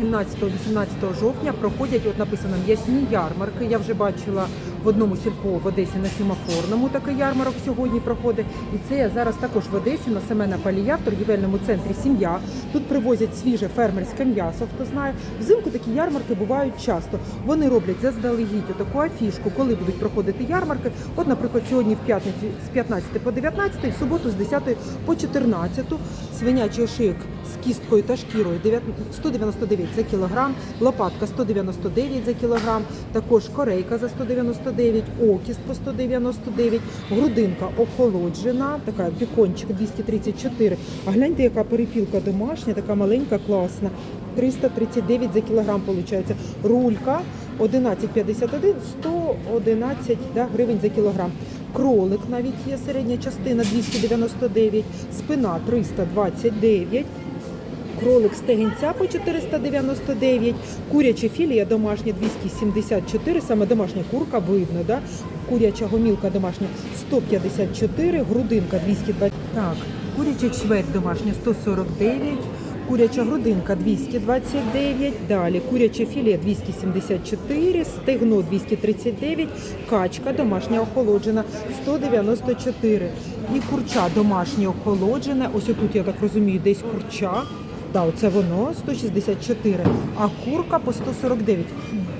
17-18 жовтня проходять, от написано м'ясні ярмарки. Я вже бачила в одному сільпо в Одесі на Сімафорному такий ярмарок сьогодні проходить. І це я зараз також в Одесі на Семена Палія в торгівельному центрі Сім'я. Тут привозять свіже фермерське м'ясо, хто знає. Взимку такі ярмарки бувають часто. Вони роблять заздалегідь таку афішку, коли будуть проходити ярмарки. От, наприклад, сьогодні в п'ятницю з 15 по 19, в суботу з 10 по 14. Свинячий шик з кісткою та шкірою 9 199 за кілограм, лопатка 199 за кілограм, також корейка за 199, окіст по 199, грудинка охолоджена, така бікончик 234. А гляньте, яка перепілка домашня, така маленька, класна. 339 за кілограм виходить. Рулька 11,51, 111 да, гривень за кілограм. Кролик навіть є середня частина 299, спина 329. Кролик стегінця по 499, куряче філія домашнє 274, саме домашня курка видно, да? куряча гомілка домашня 154, грудинка 220. Так, курячий чверть домашня 149, куряча грудинка 229, далі куряче філія 274, стегно 239, качка домашня охолоджена 194 і курча домашнє охолоджене, ось отут, я так розумію, десь курча. Да, оце воно 164, а курка по 149.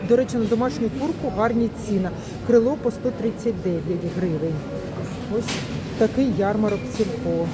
До речі, на домашню курку гарні ціна. Крило по 139 гривень. Ось такий ярмарок сільпо.